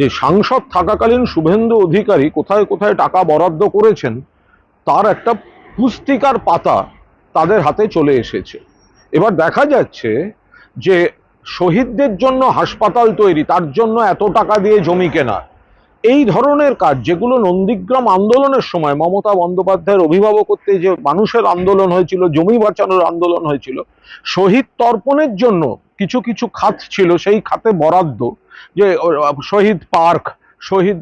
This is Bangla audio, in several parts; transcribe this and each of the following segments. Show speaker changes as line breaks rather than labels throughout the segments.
যে সাংসদ থাকাকালীন শুভেন্দু অধিকারী কোথায় কোথায় টাকা বরাদ্দ করেছেন, তার একটা পুস্তিকার পাতা তাদের হাতে চলে এসেছে। এবার দেখা যাচ্ছে যে শহীদদের জন্য হাসপাতাল তৈরি, তার জন্য এত টাকা দিয়ে জমি কেনা, এই ধরনের কাজ যেগুলো নন্দীগ্রাম আন্দোলনের সময় মমতা বন্দ্যোপাধ্যায়ের অভিভাবকত্বে যে মানুষের আন্দোলন হয়েছিল, জমি বাঁচানোর আন্দোলন হয়েছিল, শহীদ তর্পণের জন্য কিছু কিছু খাত ছিল, সেই খাতে বরাদ্দ যে শহীদ পার্ক, শহীদ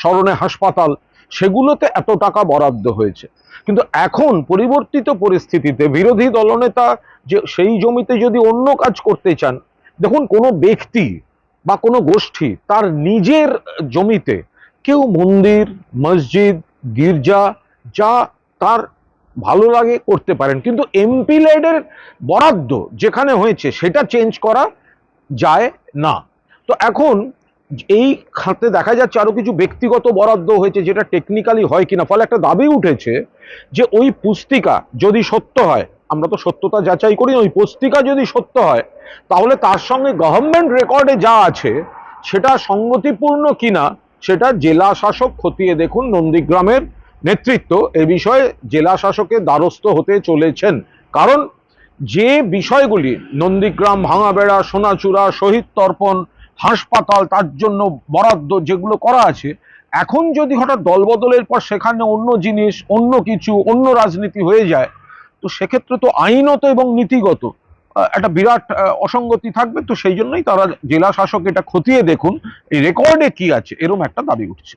স্মরণে হাসপাতাল, সেগুলোতে এত টাকা বরাদ্দ হয়েছে। কিন্তু এখন পরিবর্তিত পরিস্থিতিতে বিরোধী দলনেতা যে, সেই জমিতে যদি অন্য কাজ করতে চান, দেখুন কোনো ব্যক্তি বা কোনো গোষ্ঠী তার নিজের জমিতে কেউ মন্দির, মসজিদ, গির্জা, যা তার ভালো লাগে করতে পারেন। কিন্তু এমপি ল্যাডের বরাদ্দ যেখানে হয়েছে, সেটা চেঞ্জ করা যায় না। তো এখন এই খাতে দেখা যাচ্ছে আরও কিছু ব্যক্তিগত বরাদ্দ হয়েছে যেটা টেকনিক্যালি হয় কিনা। ফলে একটা দাবি উঠেছে যে ওই পুস্তিকা যদি সত্য হয়, আমরা তো সত্যতা যাচাই করি, ওই পুস্তিকা যদি সত্য হয়, তাহলে তার সঙ্গে গভর্নমেন্ট রেকর্ডে যা আছে, সেটা সঙ্গতিপূর্ণ কিনা, সেটা জেলা শাসক খতিয়ে দেখুন, নন্দীগ্রামের নেতৃত্ব এ বিষয়ে জেলা শাসকের দ্বারস্থ হতে চলেছেন। কারণ যে বিষয়গুলি নন্দীগ্রাম, ভাঙাবেড়া, সোনাচূড়া, শহীদ তর্পণ, হাসপাতাল, তার জন্য বরাদ্দ যেগুলো করা আছে, এখন যদি হঠাৎ দলবদলের পর সেখানে অন্য জিনিস, অন্য কিছু, অন্য রাজনীতি হয়ে যায়, তো সেক্ষেত্রে তো আইনত এবং নীতিগত একটা বিরাট অসঙ্গতি থাকবে। তো সেই জন্যই তারা জেলা শাসক এটা খতিয়ে দেখুন, এই রেকর্ডে কি আছে, এরম একটা দাবি উঠছে।